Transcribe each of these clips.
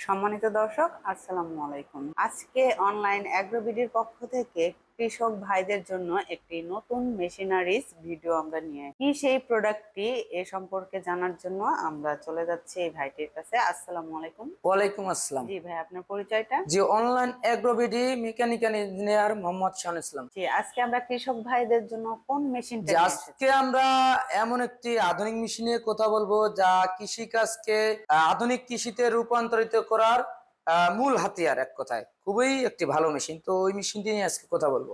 সম্মানিত দর্শক আসসালামু আলাইকুম। আজকে অনলাইন অ্যাগ্রোবিডির পক্ষ থেকে কৃষক ভাইদের জন্য একটি নতুন মেশিনারিজ ভিডিও আমরা নিয়ে কি সেই প্রোডাক্টটি এ সম্পর্কে জানার জন্য আমরা চলে যাচ্ছি এই ভাইটির কাছে। আসসালামু আলাইকুম। ওয়ালাইকুম আসসালাম। জি ভাই আপনার পরিচয়টা? জি online AgroBD mechanical engineer Mohammad Shahan Islam. জি আজকে আমরা কৃষক ভাইদের জন্য কোন মেশিনটা? আজকে আমরা এমন একটি আধুনিক মেশিন নিয়ে কথা বলব যা কৃষিকাজকে আধুনিক কৃষিতে রূপান্তরিত করার মূল হাতিয়ার এক কথায়। খুবই একটি ভালো মেশিন তো ওই মেশিনটি নিয়ে আজকে কথা বলব।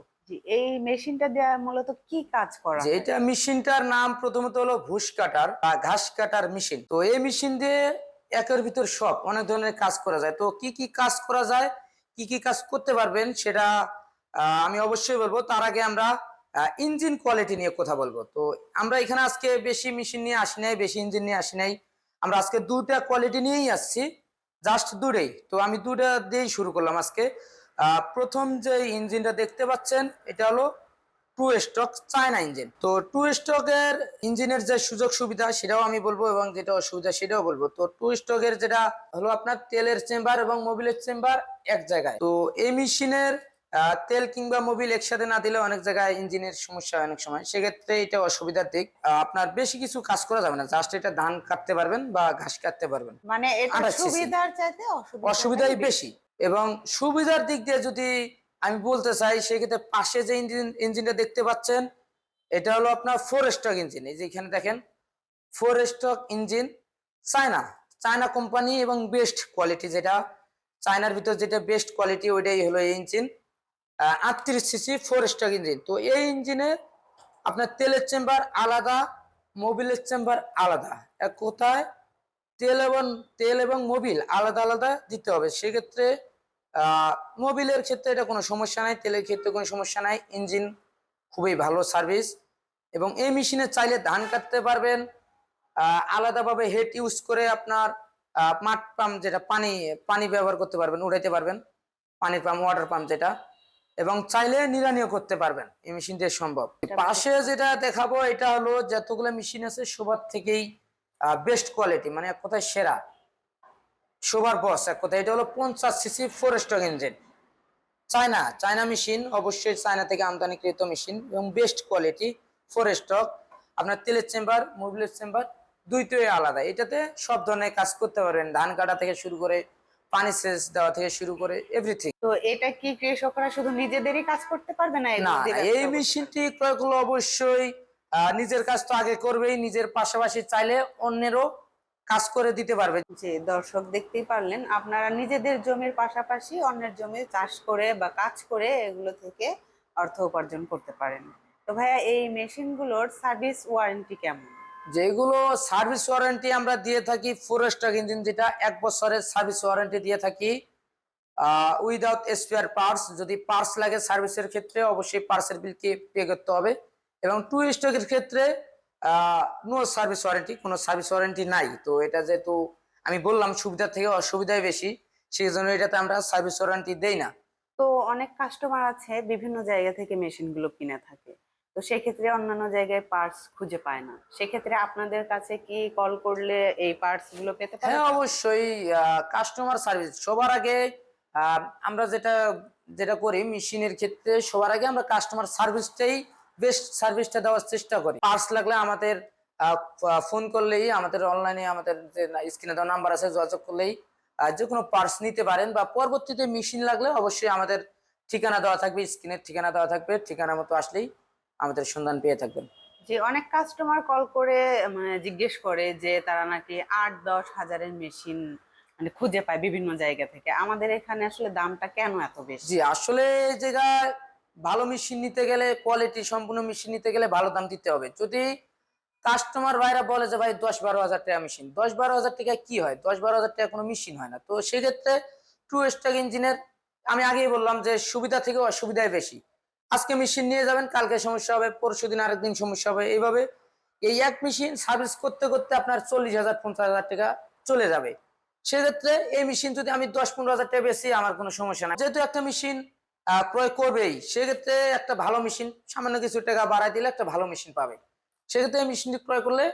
এই মেশিনটা দেওয়া মূলত কি কাজ করা এটা মেশিনটার নাম প্রথমত হলো ঘুষ কাটার বা ঘাস কাটার মেশিন তো এই মেশিন দিয়ে একের ভিতর সব অনেক ধরনের কাজ করা যায়। তো কি কি কাজ করা যায় কি কি কাজ করতে পারবেন সেটা আমি অবশ্যই বলব। তার আগে আমরা ইঞ্জিন কোয়ালিটি নিয়ে কথা বলব। তো আমরা এখানে আজকে বেশি মেশিন নিয়ে আসি নাই বেশি ইঞ্জিন নিয়ে আসি নাই। আমরা আজকে দুটা কোয়ালিটি নিয়েই আসছি। জাস্ট দূরে তো আমি দুটা দিয়েই শুরু করলাম আজকে। প্রথম যে ইঞ্জিনটা দেখতে পাচ্ছেন, এটা হলো টু স্টক চায়না ইঞ্জিন তো টু স্টকের ইঞ্জিনের যে সুযোগ সুবিধা, সেটাও আমি বলব এবং যেটা অসুবিধা, সেটাও বলব। তো টু স্টকের যেটা হলো আপনার তেলের চেম্বার এবং মোবিলের চেম্বার এক জায়গায়। তো এই মেশিনের তেল কিংবা মোবিল একসাথে না দিলে অনেক জায়গায় ইঞ্জিনের সমস্যা হয় অনেক সময়। সেক্ষেত্রে এটা অসুবিধার দিক আপনার বেশি কিছু কাজ করা যাবে না। জাস্ট এটা ধান কাটতে পারবেন বা ঘাস কাটতে পারবেন। মানে এটা 28 cc সুবিধার চাইতে অসুবিধাই বেশি। এবং সুবিধার দিক দিয়ে যদি আমি বলতে চাই সেক্ষেত্রে পাশে যে ইঞ্জিন ইঞ্জিনটা দেখতে পাচ্ছেন এটা হলো আপনার ফোর স্টক ইঞ্জিন এই যে এখানে দেখেন four stroke engine China China company এবং বেস্ট কোয়ালিটি যেটা। চায়নার ভিতর যেটা বেস্ট কোয়ালিটি ওইটাই হলো এই ইঞ্জিন আটত্রিশ সিসি ফোর স্টক ইঞ্জিন তো এই ইঞ্জিনে আপনার তেলের চেম্বার আলাদা মোবিলের চেম্বার আলাদা। এক কোথায় তেল এবং তেল এবং মোবিল আলাদা আলাদা দিতে হবে। সেক্ষেত্রে মোবিলের ক্ষেত্রে এটা কোনো সমস্যা নাই, তেলের ক্ষেত্রে কোনো সমস্যা নাই। ইঞ্জিন খুবই ভালো সার্ভিস এবং এই মেশিনে চাইলে ধান কাটতে পারবেন। আলাদাভাবে হেড ইউজ করে আপনার মাঠ পাম্প যেটা, পানি পানি ব্যবহার করতে পারবেন, উড়াইতে পারবেন। পানির পাম্প ওয়াটার পাম্প যেটা। এবং চাইলে নিরানিও করতে পারবেন। এই মেশিন দিয়ে সম্ভব পাশে যেটা দেখাবো এটা হলো যতগুলো মেশিন আছে সবার থেকেই বেস্ট কোয়ালিটি মানে এক কথায় সেরা। সবার বস এক কথায়। এটা হলো পঞ্চাশ CC four stroke engine China China machine অবশ্যই চায়না থেকে আমদানিকৃত মেশিন এবং বেস্ট কোয়ালিটি ফোর স্টক আপনার তেলের চেম্বার মোবিলের চেম্বার দুইটাই আলাদা। এটাতে সব ধরনের কাজ করতে পারবেন। ধান কাটা থেকে শুরু করে পানি সেচ দেওয়া থেকে শুরু করে এভরিথিং তো এটা কি কৃষকরা শুধু নিজেদেরই কাজ করতে পারবে না না এই মেশিনটি ক্রয় করলে অবশ্যই নিজের কাজ তো আগে করবেই নিজের পাশাপাশি চাইলে অন্যেরও কাজ করে দিতে পারবে। যে দর্শক দেখতেই পারলেন আপনারা নিজেদের জমির পাশাপাশি অন্যের জমি চাষ করে বা কাজ করে এগুলো থেকে অর্থ উপার্জন করতে পারেন। তো ভাইয়া এই মেশিনগুলোর সার্ভিস ওয়ারেন্টি কেমন? যেগুলো সার্ভিস ওয়ারেন্টি আমরা দিয়ে থাকি ফোর স্টক ইঞ্জিন যেটা এক বছরের সার্ভিস ওয়ারেন্টি দিয়ে থাকি উইদাউট স্পেয়ার পার্টস যদি পার্টস লাগে সার্ভিসের ক্ষেত্রে, অবশ্যই পার্টসের বিলকে পে করতে হবে। এবং টু স্টকের ক্ষেত্রে নো সার্ভিস ওয়ারেন্টি কোনো সার্ভিস ওয়ারেন্টি নাই। তো এটা যেহেতু আমি বললাম সুবিধা থেকে অসুবিধাই বেশি, সেই জন্য এটাতে আমরা সার্ভিস ওয়ারেন্টি দেই না। তো অনেক কাস্টমার আছে বিভিন্ন জায়গা থেকে মেশিনগুলো কিনে থাকে। তো সেক্ষেত্রে অন্যান্য জায়গায় পার্টস খুঁজে পায় না। সেক্ষেত্রে আপনাদের কাছে কি কল করলে এই পার্টসগুলো পেতে পারে? হ্যাঁ অবশ্যই কাস্টমার সার্ভিস সবার আগে আমরা যেটা যেটা করি, মেশিনের ক্ষেত্রে সবার আগে আমরা কাস্টমার সার্ভিসটাই বেস্ট সার্ভিসটা দেওয়ার চেষ্টা করি। পার্স লাগলে আমাদের ফোন করলেই, আমাদের অনলাইনে আমাদের যে স্ক্রিনে দেওয়া নাম্বার আছে, যোগাযোগ করলেই যে কোনো পার্স নিতে পারেন বা পরবর্তীতে মেশিন লাগলে অবশ্যই আমাদের ঠিকানা দেওয়া থাকবে স্ক্রিনের ঠিকানা দেওয়া থাকবে, ঠিকানা মতো আসলেই আমাদের সন্ধান পেয়ে থাকবেন। যে অনেক কাস্টমার কল করে মানে জিজ্ঞেস করে যে তারা নাকি আট দশ হাজারের মেশিন মানে খুঁজে পায় বিভিন্ন জায়গা থেকে। আমাদের এখানে আসলে দামটা কেন এত বেশি? জি আসলে এই জায়গায় ভালো মেশিন নিতে গেলে কোয়ালিটি সম্পূর্ণ মেশিন নিতে গেলে ভালো দাম দিতে হবে। যদি কাস্টমার ভাইরা বলে যে ভাই দশ বারো হাজার টাকা মেশিন দশ বারো হাজার টাকা কি হয়? দশ বারো হাজার টাকা কোনো মেশিন হয় না। তো সেক্ষেত্রে টু স্টক ইঞ্জিনের আমি আগেই বললাম যে সুবিধা থেকে অসুবিধাই বেশি। আজকে মেশিন নিয়ে যাবেন, কালকে সমস্যা হবে পরশু দিন আরেকদিন সমস্যা হবে। এইভাবে এই এক মেশিন সার্ভিস করতে করতে আপনার চল্লিশ হাজার, পঞ্চাশ হাজার টাকা চলে যাবে। সেক্ষেত্রে এই মেশিন যদি আমি দশ পনেরো হাজার টাকা বেশি, আমার কোনো সমস্যা না যেহেতু একটা মেশিন ক্রয় করবেই, সেক্ষেত্রে একটা ভালো মেশিন সামান্য কিছু টাকা বাড়াই দিলে একটা ভালো মেশিন পাবে। সেক্ষেত্রে এই মেশিনটি ক্রয় করলে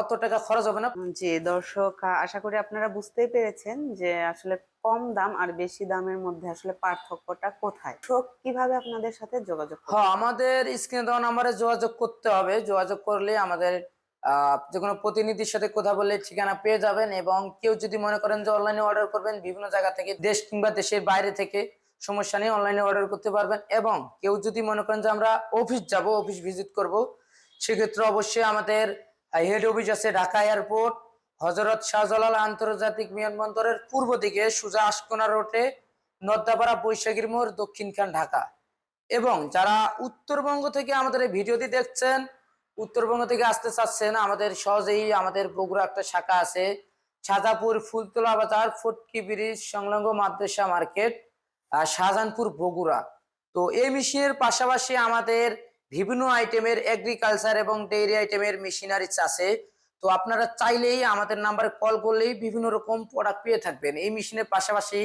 অত টাকা খরচ হবে না। জি দর্শক আশা করি আপনারা বুঝতেই পেরেছেন যে আসলে কম দাম আর বেশি দামের মধ্যে আসলে পার্থক্যটা কোথায়। দর্শক কীভাবে আপনাদের সাথে যোগাযোগ? হ্যাঁ আমাদের স্ক্রিনে দেওয়া নাম্বারে যোগাযোগ করতে হবে। যোগাযোগ করলে আমাদের যে কোনো প্রতিনিধির সাথে কথা বলে ঠিকানা পেয়ে যাবেন এবং কেউ যদি মনে করেন যে অনলাইনে অর্ডার করবেন বিভিন্ন জায়গা থেকে দেশ কিংবা দেশের বাইরে থেকে সমস্যা নেই অনলাইনে অর্ডার করতে পারবেন এবং কেউ যদি মনে করেন যে আমরা অফিস যাব অফিস ভিজিট করব সেক্ষেত্রে অবশ্যই আমাদের হেড অফিস আছে ঢাকা এয়ারপোর্ট হজরত শাহজালাল আন্তর্জাতিক বিমানবন্দরের পূর্ব দিকে সুজা আশকোনা রোডে নদ্দাপাড়া বৈশাখীর মোড় দক্ষিণখান ঢাকা। এবং যারা উত্তরবঙ্গ থেকে আমাদের এই ভিডিওটি দেখছেন, উত্তরবঙ্গ থেকে আসতে চাচ্ছেন, আমাদের সহজেই আমাদের বগুড়া একটা শাখা আছে সাজাপুর ফুলতলা বাজার, ফটকি ব্রিজ, সংলগ্ন মাদ্রাসা মার্কেট শাহজাহানপুর বগুড়া। তো এই মেশিনের পাশাপাশি আমাদের বিভিন্ন আইটেমের এগ্রিকালচার এবং ডেইরি আইটেমের মেশিনারি আছে। তো আপনারা চাইলেই আমাদের নাম্বারে কল করলেই বিভিন্ন রকম প্রোডাক্ট পেয়ে থাকবেন। এই মেশিনের পাশাপাশি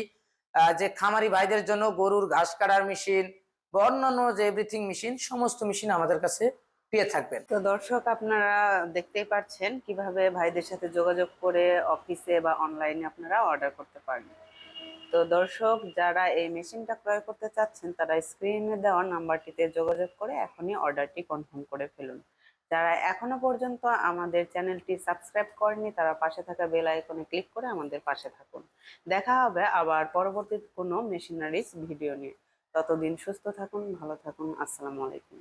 যে খামারি ভাইদের জন্য গরুর ঘাস কাটার মেশিন বা অন্যান্য যে এভরিথিং মেশিন সমস্ত মেশিন আমাদের কাছে পেয়ে থাকবেন। তো দর্শক, আপনারা দেখতেই পাচ্ছেন কীভাবে ভাইদের সাথে যোগাযোগ করে অফিসে বা অনলাইনে আপনারা অর্ডার করতে পারেন তো দর্শক, যারা এই মেশিনটা ক্রয় করতে চাচ্ছেন, তারা স্ক্রিনে দেওয়া নাম্বারটিতে যোগাযোগ করে এখনই অর্ডারটি কনফার্ম করে ফেলুন। যারা এখনও পর্যন্ত আমাদের চ্যানেলটি সাবস্ক্রাইব করেনি তারা পাশে থাকা বেল আইকনে ক্লিক করে আমাদের পাশে থাকুন। দেখা হবে আবার পরবর্তী কোনো মেশিনারিজ ভিডিও নিয়ে। ততদিন সুস্থ থাকুন, ভালো থাকুন, আসসালামু আলাইকুম।